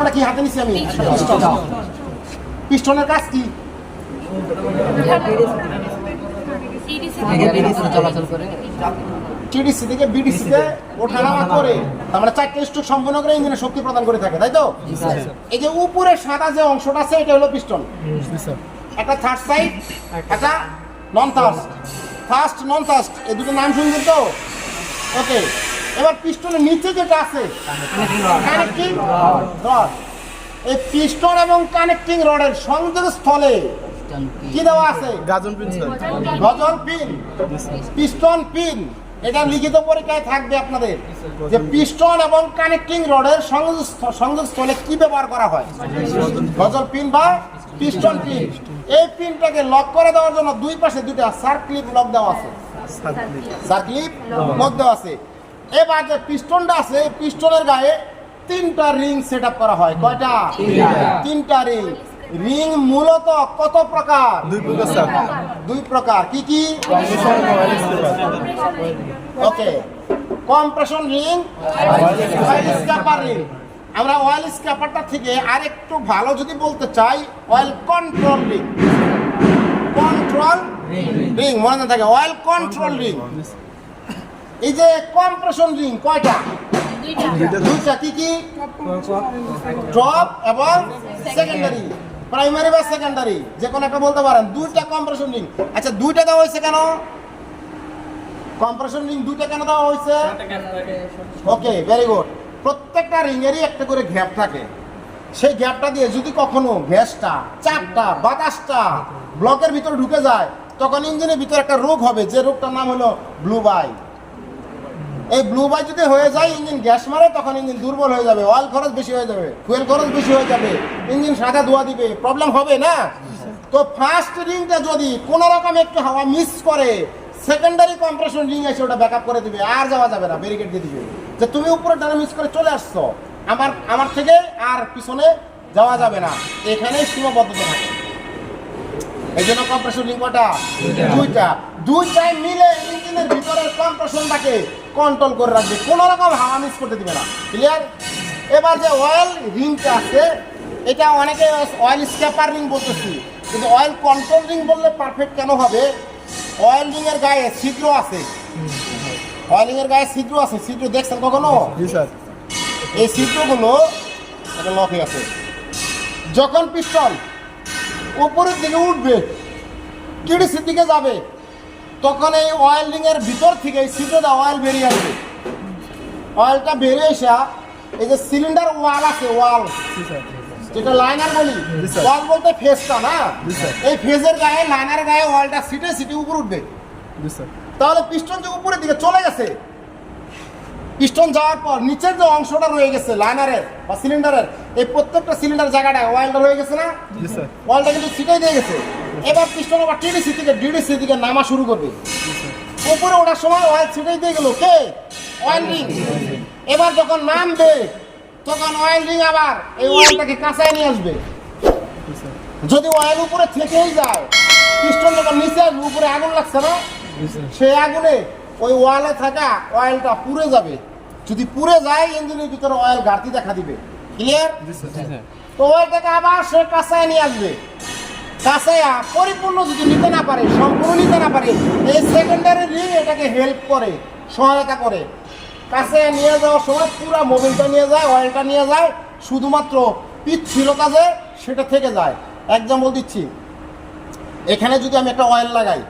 এটা কি হাতে নিছি আমি? পিস্টন পিস্টনের কাজ কি? করে টিডিসি থেকে বিডিসি তে ওঠানামা করে তার মানে চারটে স্ট্রোক সম্পন্ন করে ইঞ্জিনে শক্তি প্রদান করে থাকে তাই তো? এই যে উপরে সাদা যে অংশটা আছে এটা হলো পিস্টন একটা থার্ড সাইড একটা non thirst first non thirst এই দুটো নাম শুনছেন তো? ওকে এবার পিস্টনের নিচে যেটা আছে কানেক্টিং রড এই পিস্টন এবং কানেক্টিং রডের সংযোগ স্থলে কি দেওয়া আছে? Gudgeon pin gudgeon pin piston pin এটা লিখিত পরীক্ষায় থাকবে আপনাদের। যে পিস্টন এবং কানেক্টিং রডের সংযোগ সংযোগ স্থলে কি ব্যবহার করা হয়? গজল পিন বা পিস্টন পিন এই পিনটাকে লক করে দেওয়ার জন্য দুই পাশে দুইটা সার্ক্লিপ লক দেওয়া আছে। সার্ক্লিপ লক দেওয়া আছে। এবার যে পিস্টনটা আছে এই পিস্টনের গায়ে তিনটা রিং সেট করা হয়। কয়টা? তিনটা। রিং। রিং মূলত কত প্রকার? দুই প্রকার স্যার দুই প্রকার। কি কি? Okay compression ring oil scraper ring আমরা অয়েল স্ক্যাপারটা থেকে আরেকটু ভালো যদি বলতে চাই oil control ring control ring মনে না থাকে অয়েল কন্ট্রোল রিং এই যে কম্প্রেশন রিং কয়টা? দুইটা। কি কি? ড্রপ এবং সেকেন্ডারি। প্রাইমারি বা সেকেন্ডারি যে কোনো একটা বলতে পারেন। দুইটা কম্প্রেশন রিং। আচ্ছা দুইটা দেওয়া হয়েছে কেন? কম্প্রেশন রিং দুইটা কেন দেওয়া হয়েছে? ওকে ভেরি গুড প্রত্যেকটা রিংয়েরই একটা করে গ্যাপ থাকে। সেই গ্যাপটা দিয়ে যদি কখনো গ্যাসটা চাপটা বাতাসটা ব্লকের ভিতরে ঢুকে যায় তখন ইঞ্জিনের ভিতরে একটা রোগ হবে। যে রোগটার নাম হলো ব্লু বাই। এই ব্লু বাই যদি হয়ে যায় ইঞ্জিন গ্যাস মারে, তখন ইঞ্জিন দুর্বল হয়ে যাবে অয়েল খরচ বেশি হয়ে যাবে ফুয়েল খরচ বেশি হয়ে যাবে ইঞ্জিন সাদা ধোয়া দিবে প্রবলেম হবে না? তো ফার্স্ট রিংটা যদি কোনো রকম একটু হাওয়া মিস করে সেকেন্ডারি কম্প্রেশন রিং এসে ওটা ব্যাকআপ করে দিবে, আর যাওয়া যাবে না ব্যারিকেড দিয়ে দিবে। যে তুমি উপরে ডানা মিস করে চলে আসছো, আমার আমার থেকে আর পিছনে যাওয়া যাবে না, এখানেই সীমাবদ্ধতা থাকে। এই জন্য কম্প্রেশন কটা দুইটা। দুইটাই মিলে ইঞ্জিনের ভিতরের কম্প্রেশনটাকে কন্ট্রোল করে রাখবে। কোনো রকম হাওয়া মিস করতে দিবে না। ক্লিয়ার এবার যে অয়েল রিংটা আছে এটা অনেকে অয়েল স্ক্যাপার রিং বলতেছি। কিন্তু অয়েল কন্ট্রোল রিং বললে পারফেক্ট কেন হবে? অয়েল রিং এর গায়ে ছিদ্র আছে। অয়েলিং এর গায়ে ছিদ্র আছে। ছিদ্র দেখছেন কখনো? এই ছিদ্রগুলো এটা লক হয়ে আছে। যখন পিস্টন উপরের দিকে উঠবে কিডিসির দিকে যাবে। তখন এই অয়েল রিংয়ের ভিতর থেকে এই ছিদ্রটা অয়েল বেরিয়ে আসবে। অয়েলটা বেরিয়ে এসে এই যে সিলিন্ডার ওয়াল আছে ওয়াল যেটা লাইনার বলি ওয়াল বলতে ফেসটা না? এই ফেজের গায়ে লাইনার গায়ে অয়েলটা সিটে সিটে উপর উঠবে। তাহলে পিস্টন যে উপরের দিকে চলে গেছে পিস্টন যাওয়ার পর নিচের যে অংশটা রয়ে গেছে লাইনারের বা সিলিন্ডারের এই প্রত্যেকটা সিলিন্ডার জায়গাটায় অয়েলটা রয়ে গেছে না? অয়েলটা কিন্তু ছিটাই দিয়ে গেছে। এবার পিস্টন আবার টিডিসি থেকে ডিডিসি থেকে নামা শুরু করবে। উপরে ওঠার সময় অয়েল ছিটাই দিয়ে গেল। কে? অয়েল রিং এবার যখন নামবে তখন অয়েল রিং আবার এই অয়েলটাকে কাঁচায় নিয়ে আসবে। যদি অয়েল উপরে থেকেই যায় পিস্টন যখন নিচে আসবে উপরে আগুন লাগছে না? সেই আগুনে ওই ওয়ালে থাকা অয়েলটা পুড়ে যাবে। যদি পুড়ে যায় ইঞ্জিনের ভিতরে অয়েল ঘাটতি দেখা দিবে। ক্লিয়ার তো ওইটাকে আবার সে কাঁচায় নিয়ে আসবে। কাঁচায়া পরিপূর্ণ যদি নিতে না পারে সম্পূর্ণ নিতে না পারে এই সেকেন্ডারি রিং এটাকে হেল্প করে সহায়তা করে। কাছে নিয়ে যাওয়ার সময় পুরো মোবিলটা নিয়ে যায় অয়েলটা নিয়ে যায় শুধুমাত্র পিচ ছিল কাজে সেটা থেকে যায়। এক্সাম্পল দিচ্ছি। এখানে যদি আমি একটা অয়েল লাগাই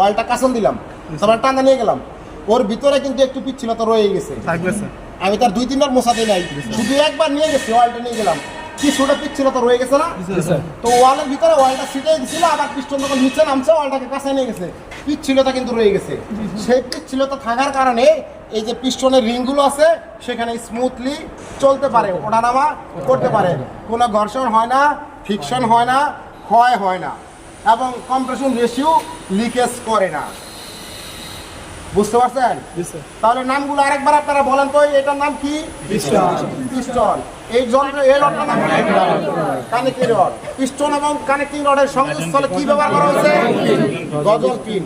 অয়েলটা কাসন দিলাম তারপর টানা নিয়ে গেলাম। ওর ভিতরে কিন্তু একটু পিচ্ছিলতা রয়ে গেছে। থাকবে স্যার। আমি তার দুই তিনবার দিই নাই। শুধু একবার নিয়ে গেছি অয়েলটা নিয়ে গেলাম। কি ছোটা পিচ্ছিলতা রয়ে গেছে না? তো ওয়ালের ভিতরে ওয়ালটা ছিটে দিছিল আবার পিস্টন যখন নিচে নামছে ওয়ালটাকে কাছে নিয়ে গেছে। পিচ্ছিলতা কিন্তু রয়ে গেছে। সেই পিচ্ছিলতা থাকার কারণে এই যে পিস্টনের রিংগুলো আছে সেখানে স্মুথলি চলতে পারে ওঠানামা করতে পারে। কোনো ঘর্ষণ হয় না ফিকশন হয় না ক্ষয় হয় না। এবং কম্প্রেশন রেশিও লিকেজ করে না। বুঝতে পারছেন? তাহলে নামগুলো আরেকবার আপনারা বলেন তো এটার নাম কি? পিস্টন এই যন্ত্র এই রডটার নাম কানেক্টিং রড। পিস্টন এবং কানেক্টিং রডের সংযোগস্থলে কি ব্যবহার করা হয়েছে? গজল পিন